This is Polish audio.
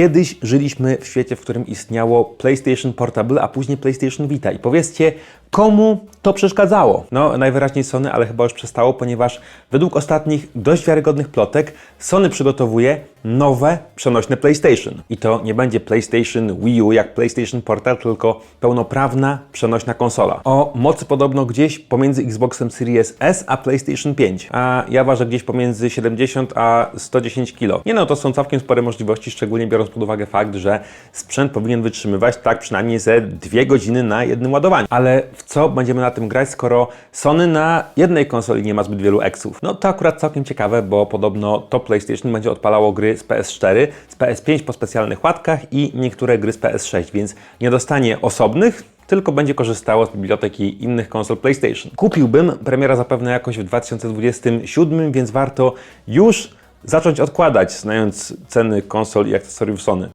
Kiedyś żyliśmy w świecie, w którym istniało PlayStation Portable, a później PlayStation Vita. I powiedzcie, komu to przeszkadzało? No, najwyraźniej Sony, ale chyba już przestało, ponieważ według ostatnich dość wiarygodnych plotek Sony przygotowuje nowe przenośne PlayStation. I to nie będzie PlayStation Wii U jak PlayStation Portal, tylko pełnoprawna przenośna konsola. O mocy podobno gdzieś pomiędzy Xboxem Series S a PlayStation 5. A ja ważę gdzieś pomiędzy 70 a 110 kg. Nie no, to są całkiem spore możliwości, szczególnie biorąc pod uwagę fakt, że sprzęt powinien wytrzymywać tak przynajmniej ze dwie godziny na jednym ładowaniu. Ale w co będziemy na tym grać, skoro Sony na jednej konsoli nie ma zbyt wielu eksów? No to akurat całkiem ciekawe, bo podobno to PlayStation będzie odpalało gry z PS4, z PS5 po specjalnych łatkach i niektóre gry z PS6, więc nie dostanie osobnych, tylko będzie korzystało z biblioteki innych konsol PlayStation. Kupiłbym, premiera zapewne jakoś w 2027, więc warto już zacząć odkładać, znając ceny konsol i akcesoriów Sony.